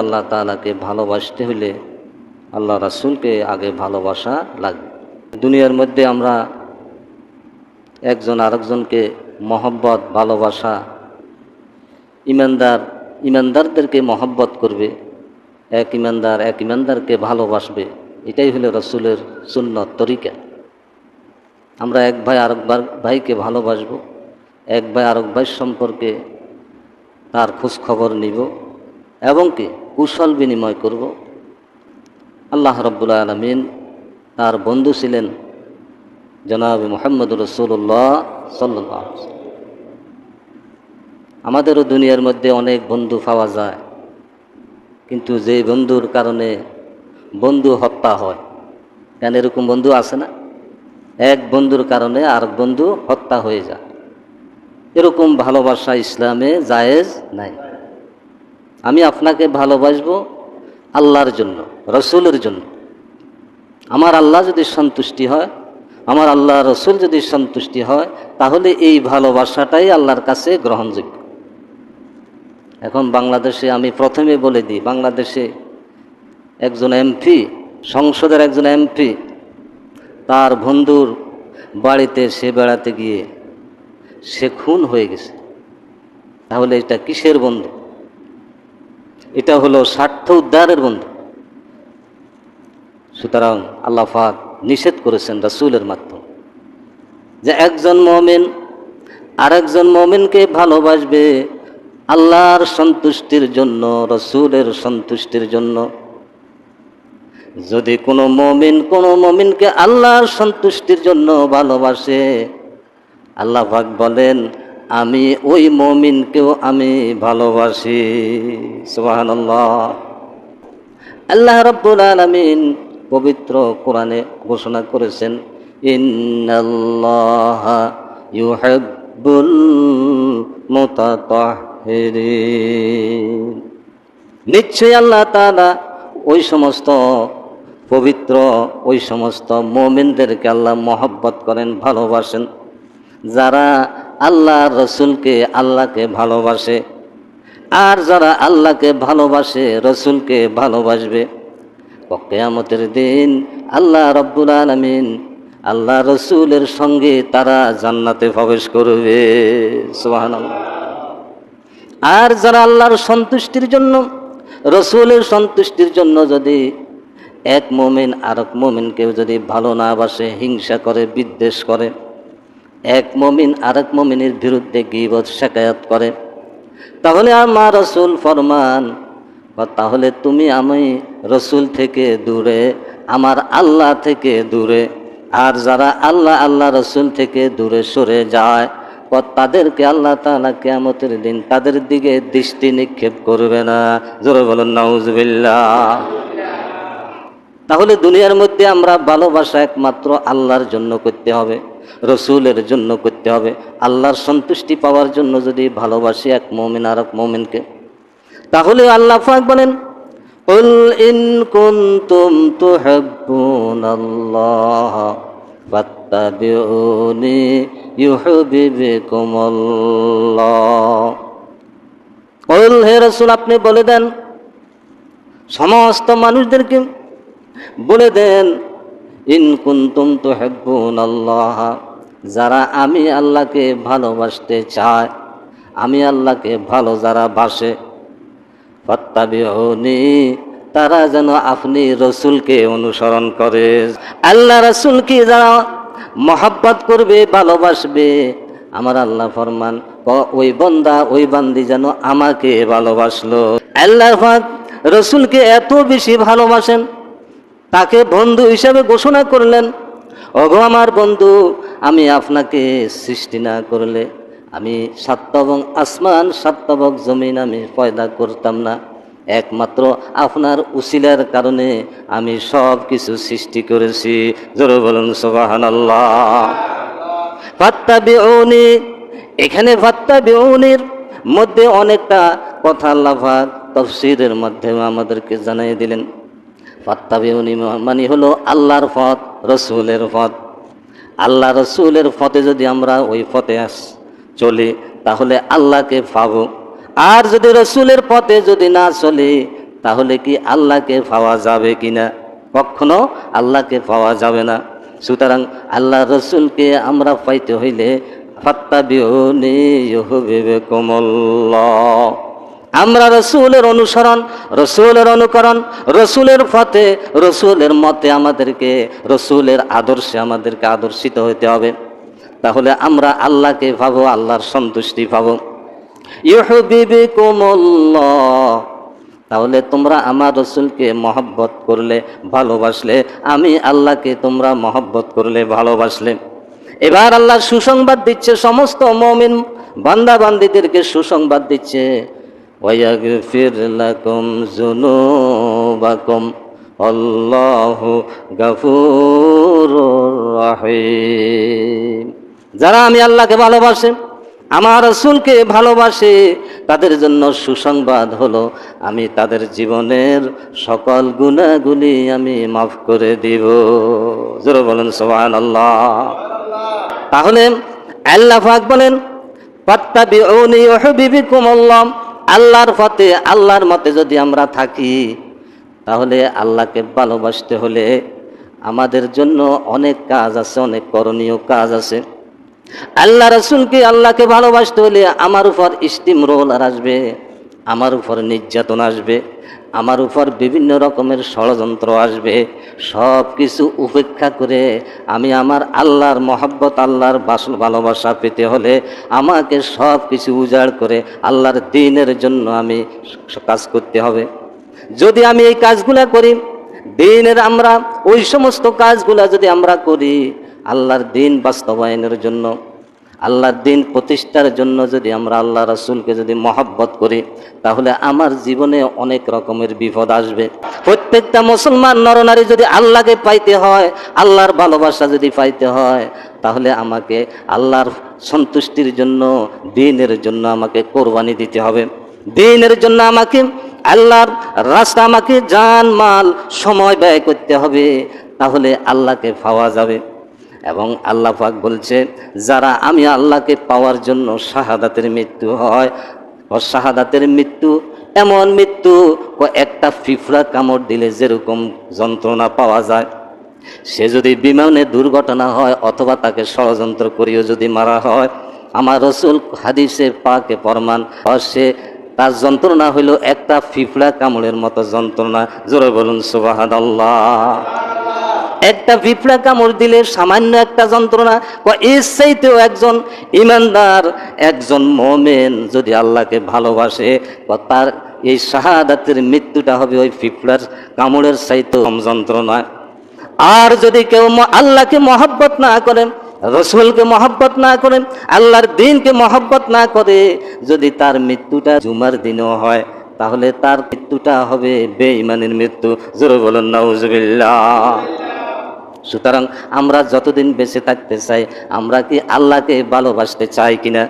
আল্লাহ তালাকে ভালোবাসতে হলে আল্লাহ রাসুলকে আগে ভালোবাসা লাগবে দুনিয়ার মধ্যে আমরা একজন আরেকজনকে মহব্বত, ভালোবাসা, ইমানদার, ইমানদারদেরকে মহব্বত করবে, এক ইমানদার এক ইমানদারকে ভালোবাসবে, এটাই হলো রসুলের সুন্নত তরিকা। আমরা এক ভাই আরেক ভাইকে ভালোবাসবো, এক ভাই আরেক ভাই সম্পর্কে তার খোঁজ খবর নিব। এবং কি? কুশল বিনিময় করব। আল্লাহ রব্বুল আলমিন তার বন্ধু ছিলেন জনাব মোহাম্মদ রসুল্লাহ সাল্লাহ আমাদেরও দুনিয়ার মধ্যে অনেক বন্ধু পাওয়া যায়, কিন্তু যে বন্ধুর কারণে বন্ধু হত্যা হয়, কেন এরকম বন্ধু আছে না? এক বন্ধুর কারণে আর বন্ধু হত্যা হয়ে যায়। এরকম ভালোবাসা ইসলামে জায়েজ নাই। আমি আপনাকে ভালোবাসবো আল্লাহর জন্য, রসুলের জন্য। আমার আল্লাহ যদি সন্তুষ্টি হয়, আমার আল্লাহ রসুল যদি সন্তুষ্টি হয়, তাহলে এই ভালোবাসাটাই আল্লাহর কাছে গ্রহণযোগ্য। এখন বাংলাদেশে আমি প্রথমে বলে দিই, বাংলাদেশে একজন এমপি, সংসদের একজন এমপি, তার বন্ধুর বাড়িতে সে বেড়াতে গিয়ে সে খুন হয়ে গেছে। তাহলে এটা কিসের বন্ধু? এটা হলো স্বার্থ উদ্ধারের বন্ধু। সুতরাং আল্লাহ পাক নিষেধ করেছেন রাসূলের মাধ্যমে যে একজন মমিন আরেকজন মমিনকে ভালোবাসবে আল্লাহর সন্তুষ্টির জন্য, রসুলের সন্তুষ্টির জন্য। যদি কোনো মমিন কোনো মমিনকে আল্লাহর সন্তুষ্টির জন্য ভালোবাসে, আল্লাহ পাক বলেন আমি ওই মমিনকেও আমি ভালোবাসি, সুবহানাল্লাহ। আল্লাহ রব্বুল আলামিন পবিত্র কোরআনে ঘোষণা করেছেন মুতাতাহহিরিন নিশ্চয়ই আল্লাহ তাআলা ওই সমস্ত পবিত্র, ওই সমস্ত মোমিনদেরকে আল্লাহ মহব্বত করেন, ভালোবাসেন। যারা আল্লাহ রসুলকে আল্লাহকে ভালোবাসে। আর যারা আল্লাহকে ভালোবাসে, রসুলকে ভালোবাসবে। কেয়ামতের দিন আল্লাহ রব্বুল আলমিন আল্লাহ রসুলের সঙ্গে তারা জান্নাতে প্রবেশ করবে। সুবহানাল্লাহ। আর যারা আল্লাহর সন্তুষ্টির জন্য, রসুলের সন্তুষ্টির জন্য যদি এক মোমিন আরেক মোমিনকেও যদি ভালো না বাসে, হিংসা করে, বিদ্বেষ করে এক মমিন আরেক মমিনের বিরুদ্ধে গিবত শেখায়ত করে। তাহলে আমার রসুল ফরমান তাহলে তুমি আমি রসুল থেকে দূরে, আমার আল্লাহ থেকে দূরে। আর যারা আল্লাহ আল্লাহ রসুল থেকে দূরে সরে যায় তাদেরকে আল্লাহ তালা কেয়ামতের দিন তাদের দিকে দৃষ্টি নিক্ষেপ করবে না। জোরে বলুন নাউজবিল্লা তাহলে দুনিয়ার মধ্যে আমরা ভালোবাসা একমাত্র আল্লাহর জন্য করতে হবে। রসুলের জন্য করতে হবে আল্লাহর সন্তুষ্টি পাওয়ার জন্য যদি ভালোবাসি এক মমিন আর এক মমিনকে তাহলে আল্লাহ ফাক বলেন قل إن كنتم تحبون الله فاتبعوني يحببكم الله قل হে রসুল আপনি বলে দেন সমস্ত মানুষদেরকে বলে দেন ইন কুন্তুম তো হেব্বুন আল্লাহ যারা আমি আল্লাহকে ভালোবাসতে চায়, আমি আল্লাহকে ভালো যারা বাসে ফত্তাবিহনি তারা যেন আপনি রসুলকে অনুসরণ করে। আল্লাহ রসুলকে যারা মহাব্বত করবে, ভালোবাসবে? আমার আল্লাহ ফরমান ওই বন্দা, ওই বান্দি যেন আমাকে ভালোবাসলো। আল্লাহ রসুলকে এত বেশি ভালোবাসেন তাকে বন্ধু হিসাবে ঘোষণা করলেন অগো আমার বন্ধু, আমি আপনাকে সৃষ্টি না করলে আমি সাত্তবং আসমান সাত্তবক জমিন আমি পয়দা করতাম না। একমাত্র আপনার উসিলার কারণে আমি সব কিছু সৃষ্টি করেছি। জোর বলুন সোবাহান ফাত্তা বেউনি এখানে ফাত্তা বেউনির মধ্যে অনেকটা কথা আল্লাহাক তফসিরের মাধ্যমে আমাদেরকে জানিয়ে দিলেন। ফাত্তাবিউনি মানে হলো আল্লাহর পথ, রসুলের পথ। আল্লাহ রসুলের পথে যদি আমরা ওই আস, চলি, তাহলে আল্লাহকে পাবো। আর যদি রসুলের পথে যদি না চলি, তাহলে কি আল্লাহকে পাওয়া যাবে কি না? কখনো আল্লাহকে পাওয়া যাবে না। সুতরাং আল্লাহ রসুলকে আমরা পাইতে হইলে ফাত্তা বিহনে কমল্লা আমরা রসুলের অনুসরণ, রসুলের অনুকরণ, রসুলের পথে, রসুলের মতে আমাদেরকে, রসুলের আদর্শে আমাদেরকে আদর্শিত হতে হবে। তাহলে আমরা আল্লাহকে ভাবো, আল্লাহর সন্তুষ্টি ভাবো। পাবো ইহবিবিকুমুল্লাহ তাহলে তোমরা আমার রসুলকে মহব্বত করলে, ভালোবাসলে, আমি আল্লাহকে তোমরা মহব্বত করলে, ভালোবাসলে। এবার আল্লাহ সুসংবাদ দিচ্ছে, সমস্ত মমিন বান্দা বান্দিদেরকে সুসংবাদ দিচ্ছে। ওয়াগফির লাকুম যুনুবাকুম আল্লাহু গাফুরুর রহিম যারা আমি আল্লাহকে ভালোবাসে, আমার রসুলকে ভালোবাসে, তাদের জন্য সুসংবাদ হলো, আমি তাদের জীবনের সকল গুণাগুলি আমি মাফ করে দিব। জোরে বলেন সোহান আল্লাহ তাহলে আল্লাহ পাক বলেন পাত্তাবিউনি ইউহিব্বুকুম আল্লাহ আল্লাহর পথে, আল্লাহর মতে যদি আমরা থাকি, তাহলে আল্লাহকে ভালোবাসতে হলে আমাদের জন্য অনেক কাজ আছে, অনেক করণীয় কাজ আছে। আল্লাহ রসুলকে আল্লাহকে ভালোবাসতে হলে আমার উপর স্টিম রোলার আসবে, আমার উপর নির্যাতন আসবে। আমার উপর বিভিন্ন রকমের ষড়যন্ত্র আসবে। সব কিছু উপেক্ষা করে আমি আমার আল্লাহর মহব্বত, আল্লাহর বাসন ভালোবাসা পেতে হলে আমাকে সব কিছু উজাড় করে আল্লাহর দিনের জন্য আমি কাজ করতে হবে। যদি আমি এই কাজগুলা করি, দিনের আমরা, ওই সমস্ত কাজগুলা যদি আমরা করি, আল্লাহর দিন বাস্তবায়নের জন্য আল্লাহর দিন প্রতিষ্ঠার জন্য যদি আমরা আল্লাহ রাসুলকে যদি মহাব্বত করি, তাহলে আমার জীবনে অনেক রকমের বিপদ আসবে। প্রত্যেকটা মুসলমান নরনারী যদি আল্লাহকে পাইতে হয়, আল্লাহর ভালোবাসা যদি পাইতে হয়, তাহলে আমাকে আল্লাহর সন্তুষ্টির জন্য, দিনের জন্য আমাকে কোরবানি দিতে হবে। দিনের জন্য আমাকে, আল্লাহর রাস্তা আমাকে জান, মাল, সময় ব্যয় করতে হবে, তাহলে আল্লাহকে পাওয়া যাবে। এবং আল্লাহ পাক বলছে, যারা আমি আল্লাহকে পাওয়ার জন্য শাহাদাতের মৃত্যু হয়, ও শাহাদাতের মৃত্যু এমন মৃত্যু, ও একটা ফিফড়া কামড় দিলে যেরকম যন্ত্রণা পাওয়া যায়। সে যদি বিমানে দুর্ঘটনা হয় অথবা তাকে ষড়যন্ত্র করিও যদি মারা হয়, আমার রসুল হাদিসে পাকে ফরমান সে তার যন্ত্রণা হইল একটা ফিফড়া কামড়ের মতো যন্ত্রণা। জোরে বলুন সুবাহাদ একটা পিঁপড়া কামড় দিলে সামান্য একটা যন্ত্রণা এর চাইতেও একজন ইমানদার, একজন মোমেন যদি আল্লাহকে ভালোবাসে তার এই শাহাদাতের মৃত্যুটা হবে ওই পিঁপড়ার কামড়ের চাইতেও কম যন্ত্রণা। আর যদি কেউ আল্লাহকে মহব্বত না করেন রসুলকে মহব্বত না করেন আল্লাহর দিনকে মহব্বত না করে, যদি তার মৃত্যুটা জুমার দিনও হয়, তাহলে তার মৃত্যুটা হবে বেঈমানের মৃত্যু। জোরে বলুন, নাউজুবিল্লাহ। সুতরাং আমরা যতদিন বেঁচে থাকতে চাই, আমরা কি আল্লাহকে ভালোবাসতে চাই কিনা?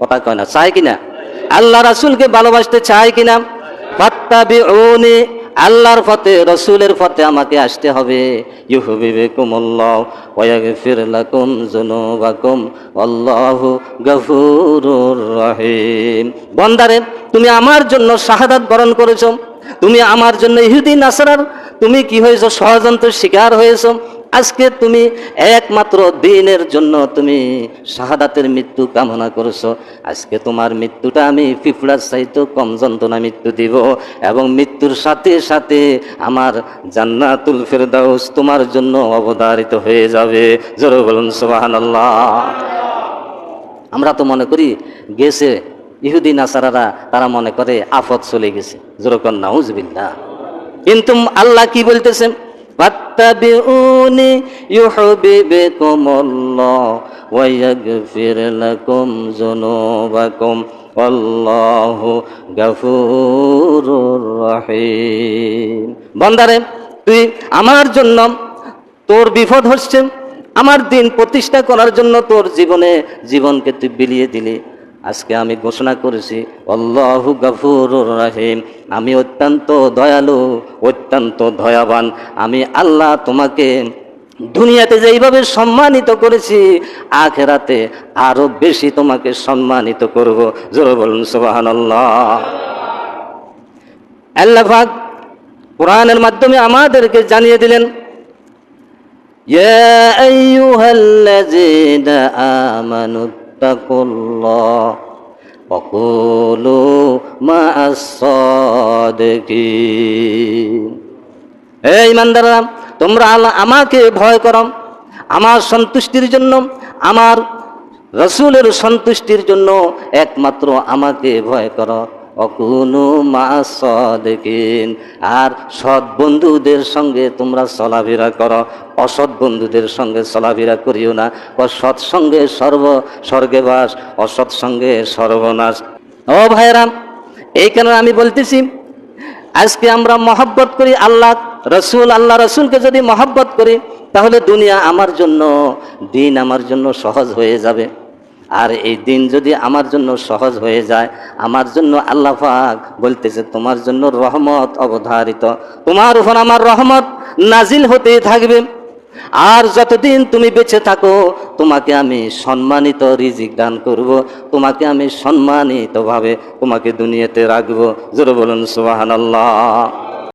কথা কয় না, চাই কিনা? আল্লাহ রাসুলকে ভালোবাসতে চাই কিনা? ফাত্তাবিউনি, আল্লাহর পথে, রসুলের পথে আমাকে আসতে হবে। গফুরুর রহিম। বন্দারে, তুমি আমার জন্য শাহাদাত বরণ করেছ। তুমি আমার জন্য ইহুদি নাসারার তুমি কি হয়েছ? ষড়যন্ত্রের শিকার হয়েছো? আজকে তুমি একমাত্র দিনের জন্য তুমি শাহাদাতের মৃত্যু কামনা করেছ। আজকে তোমার মৃত্যুটা আমি পিঁপড়ার চাইতেও কম যন্ত্রণা মৃত্যু দিব এবং মৃত্যুর সাথে সাথে আমার জান্নাতুল ফেরদাউস তোমার জন্য অবধারিত হয়ে যাবে। জোরে বলুন সোহান আমরা তো মনে করি গেছে ইহুদি, নাসারারা, তারা মনে করে আফত চলে গেছে। জোরকন নাউজবিল্লা কিন্তু আল্লাহ কি বলতেছেন বান্দারে, তুই আমার জন্য তোর বিপদ হচ্ছে, আমার দিন প্রতিষ্ঠা করার জন্য তোর জীবনে জীবনকে তুই বিলিয়ে দিলি। আজকে আমি ঘোষণা করেছি অল্লাহু গফুর রাহিম। আমি অত্যন্ত দয়ালু, অত্যন্ত দয়াবান। আমি আল্লাহ তোমাকে দুনিয়াতে যেইভাবে সম্মানিত করেছি, আখেরাতে আরও বেশি তোমাকে সম্মানিত করব। জোর বলুন সোহান আল্লাহ কোরআনের মাধ্যমে আমাদেরকে জানিয়ে দিলেন, ইয়া আইয়ুহাল্লাযীনা আমানু آمنوا اتقوا الله وقولوا مع الصادقين এই ইমানদাররা তোমরা আল্লাহ আমাকে ভয় করো আমার সন্তুষ্টির জন্য আমার রসুলের সন্তুষ্টির জন্য একমাত্র আমাকে ভয় করো অকুনু মা সদেকিন। আর সৎ বন্ধুদের সঙ্গে তোমরা চলাফেরা করো। অসৎ বন্ধুদের সঙ্গে চলাফেরা করিও না। ও সৎ সঙ্গে সর্ব স্বর্গে বাস, অসৎ সঙ্গে সর্বনাশ। ও ভাইরাম এই কারণে আমি বলতেছি? আজকে আমরা মহব্বত করি আল্লাহ, রসুল, আল্লাহ রসুলকে যদি মহব্বত করি, তাহলে দুনিয়া আমার জন্য, দিন আমার জন্য সহজ হয়ে যাবে। আর এই দিন যদি আমার জন্য সহজ হয়ে যায়, আমার জন্য আল্লাহ পাক বলতেছে, তোমার জন্য রহমত অবধারিত। তোমার উপর আমার রহমত নাজিল হতেই থাকবে। আর যতদিন তুমি বেঁচে থাকো, তোমাকে আমি সম্মানিত রিজিক দান করব, তোমাকে আমি সম্মানিতভাবে তোমাকে দুনিয়াতে রাখব। জোরে বলুন সুবাহান আল্লাহ